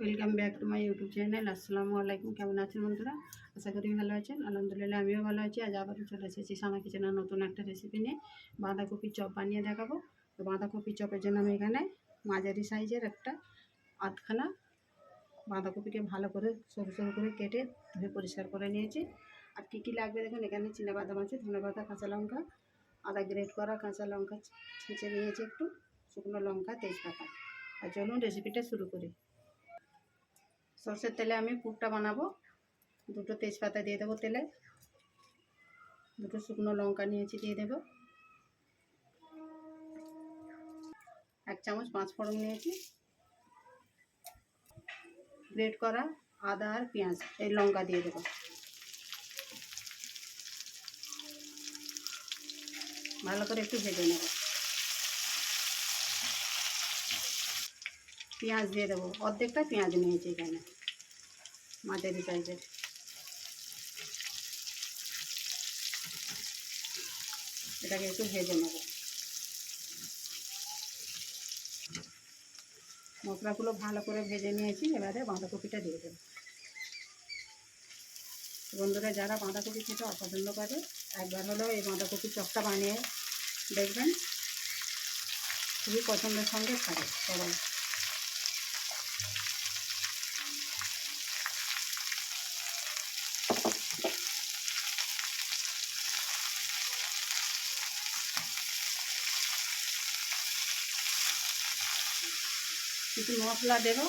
Welcome back to my YouTube channel আসসালামু আলাইকুম কেমন আছেন বন্ধুরা? আশা করি ভালো আছেন। আলহামদুলিল্লাহ, আমিও ভালো আছি। আজ আবারও চলে এসেছি সানা কিচেনের নতুন একটা রেসিপি নিয়ে। বাঁধাকপির চপ বানিয়ে দেখাবো। তো বাঁধাকপির চপের জন্য আমি এখানে মাঝারি সাইজের একটা আধখানা বাঁধাকপিকে ভালো করে সরু সরু করে কেটে ধুয়ে পরিষ্কার করে নিয়েছি। আর কী কী লাগবে দেখুন, এখানে বাদাম আছে ধনে পাতা কাঁচা লঙ্কা, আদা গ্রেট করা কাঁচা লঙ্কা ছেঁচে নিয়েছি একটু, শুকনো লঙ্কা, তেজপাতা। আর চলুন রেসিপিটা শুরু করি। সর্ষের তেলে আমি পুরটা বানাবো। দুটো তেজপাতা দিয়ে দেবো তেলে। দুটো শুকনো লঙ্কা নিয়েছি দিয়ে দেবো। এক চামচ পাঁচ ফোড়ন নিয়েছি। গ্রেট করা আদা আর পেঁয়াজ এই লঙ্কা দিয়ে দেবো। ভালো করে একটু ভেজে নেব। পেঁয়াজ দিয়ে দেবো। অর্ধেকটা পেঁয়াজ নিয়েছি এখানে। মাঝারি সাইজের। এটাকে একটু ভেজে নেব। মশলাগুলো ভালো করে ভেজে নিয়েছি, এবারে বাঁধাকপিটা দিয়ে দেবো। বন্ধুরা, যারা বাঁধাকপি খেতে অপছন্দ করে, একবার হলেও এই বাঁধাকপি চপটা বানিয়ে দেখবেন। খুবই পছন্দের সঙ্গে খাবে সবাই। কিছু মশলা দেবো,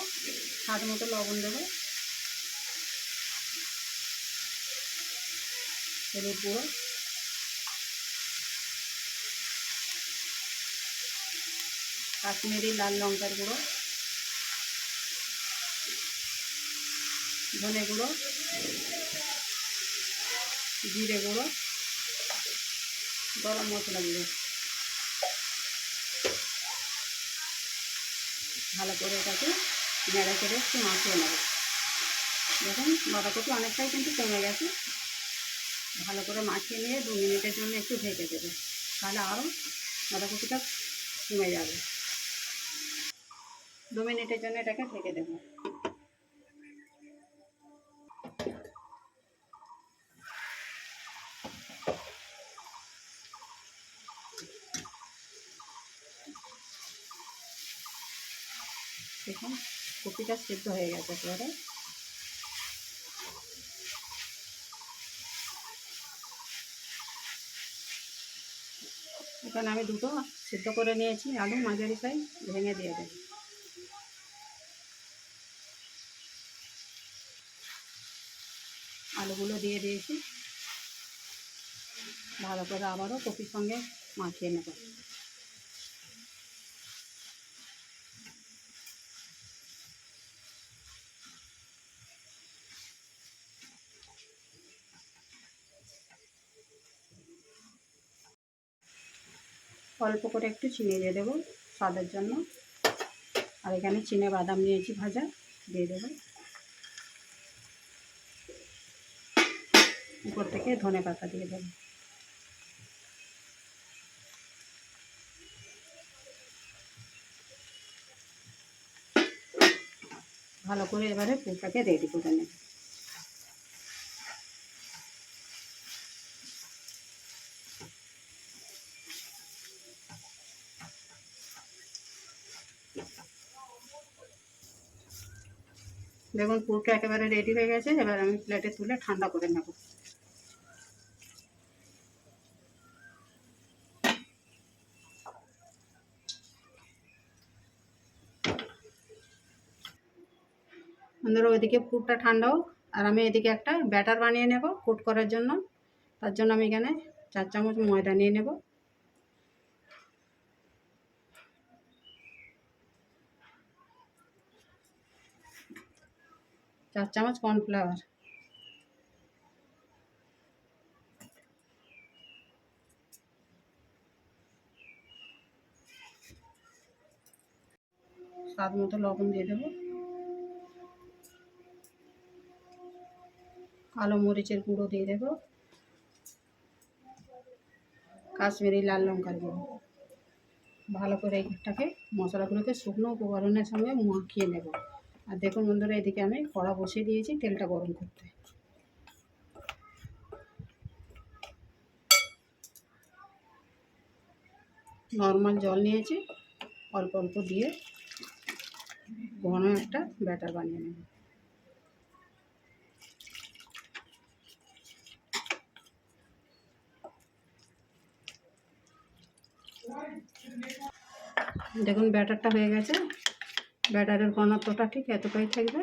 স্বাদ মতো লবণ দেবো। হলুদ গুঁড়ো। কাশ্মীরি লাল লঙ্কার গুঁড়ো। ধনে গুঁড়ো। জিরে গুঁড়ো। গরম মশলা গুঁড়ো। ভালো করে এটাকে নেড়ে চেড়ে একটু মাখিয়ে নেব। দেখুন, বাঁধাকপি অনেকটাই কিন্তু কমে গেছে। ভালো করে মাখিয়ে নিয়ে দু মিনিটের জন্য একটু ঢেকে দেবে। তাহলে আরও বাঁধাকপিটা কমে যাবে। দু মিনিটের জন্য এটাকে ঢেকে দেবো। দেখুন, কপিটা সেদ্ধ হয়ে গেছে একেবারে। এখানে আমি দুটো সেদ্ধ করে নিয়েছি, আলু, মাঝারি সাইজ, ভেঙে দিয়ে দেব। আলুগুলো দিয়ে দিয়েছি। ভালো করে আবারও কপির সঙ্গে মাখিয়ে নেব। অল্প করে একটু চিনি দিয়ে দেবো স্বাদের জন্য। আর এখানে চিনে বাদাম নিয়েছি ভাজা, দিয়ে দেবো। উপর থেকে ধনে পাতা দিয়ে দেবো। ভালো করে এবারে পুরটাকে রেডি করে নেব। দেখুন, পুরটা একেবারে রেডি হয়ে গেছে, এবার আমি প্লেটে তুলে ঠান্ডা করে নেব। আমাদের ওইদিকে পুরটা ঠান্ডা হোক, আর আমি এদিকে একটা ব্যাটার বানিয়ে নেব কুট করার জন্য। তার জন্য আমি এখানে চার চামচ ময়দা নিয়ে নেব। চার চামচ কর্নফ্লাওয়ার। স্বাদ মতো লবণ দিয়ে দেবো। কালো মরিচের গুঁড়ো দিয়ে দেবো। কাশ্মীরি লাল লঙ্কার গুঁড়ো। ভালো করে এইটাকে মশলাগুলোকে শুকনো উপকরণের সঙ্গে মাখিয়ে নেব। আর দেখুন বন্ধুরা, এদিকে আমি কড়া বসিয়ে দিয়েছি তেলটা গরম করতে। নর্মাল জল নিয়েছি, অল্প অল্প দিয়ে ঘন একটা ব্যাটার বানিয়ে নেব। দেখুন ব্যাটারটা হয়ে গেছে। ব্যাটারের ঘনত্বটা ঠিক এতটাই থাকবে।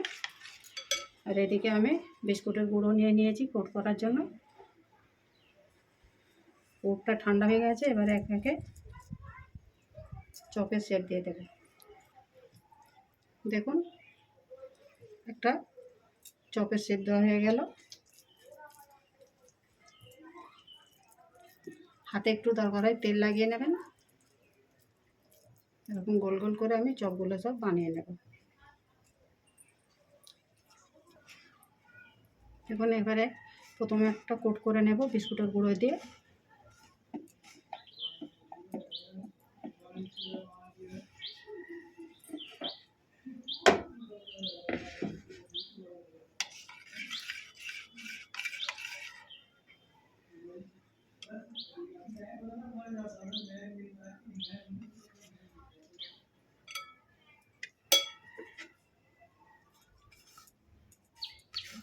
আর এদিকে আমি বিস্কুটের গুঁড়ো নিয়ে নিয়েছি কোট করার জন্য। কোটটা ঠান্ডা হয়ে গেছে, এবারে এক একে চপের শেপ দিয়ে দেবে। দেখুন, একটা চপের শেপ দেওয়া হয়ে গেল। হাতে একটু দরকার হয় তেল লাগিয়ে নেবেন। এরকম গোল গোল করে আমি চপগুলো সব বানিয়ে নেব। এখন এবারে প্রথমে একটা কোট করে নেব বিস্কুটের গুঁড়ো দিয়ে।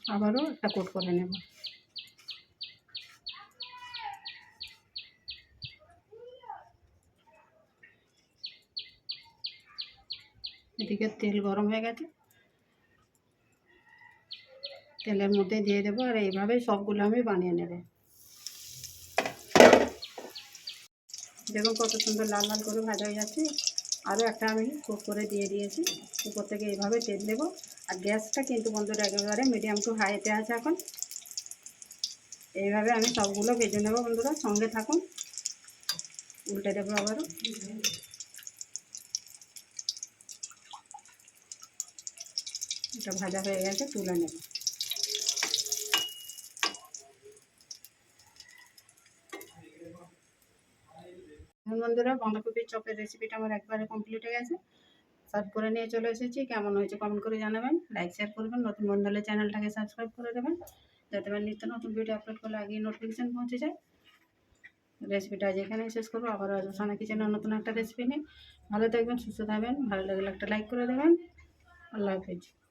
আবারও একটা কোট করে নেব। এদিকে তেল গরম হয়ে গেছে। তেলের মধ্যে দিয়ে দেবো আর এইভাবেই সবগুলো আমি বানিয়ে নেব। দেখুন কত সুন্দর লাল লাল করে ভাজা হয়ে যাচ্ছে। আরও একটা আমি কোট করে দিয়ে দিয়েছি। উপর থেকে এইভাবে তেল দেবো। আর গ্যাসটা কিন্তু বন্ধুরা একেবারে মিডিয়াম টু হাইতে আছে এখন। এইভাবে আমি সবগুলো ভেজে নেব বন্ধুরা, সঙ্গে থাকুন। উল্টে দেবো আবারও। এটা ভাজা হয়ে গেছে, তুলে নেব। বন্ধুরা বাঁধাকপির চপের রেসিপিটা আমার একবারে কমপ্লিট হয়ে গেছে। সার্ভ করে নিয়ে চলে এসেছি। কেমন হয়েছে কমেন্ট করে জানাবেন। লাইক শেয়ার করবেন। নতুন বন্ধু হলে চ্যানেলটাকে সাবস্ক্রাইব করে দেবেন। যাতে আমার নিত্য নতুন ভিডিও আপলোড করলে আগে নোটিফিকেশান পৌঁছে যায়। রেসিপিটা আজ এখানেই শেষ করব। আবার সানা কিচেনের নতুন একটা রেসিপি নিয়ে। ভালো থাকবেন, সুস্থ থাকবেন। ভালো লাগলে একটা লাইক করে দেবেন। আল্লাহ হাফিজ।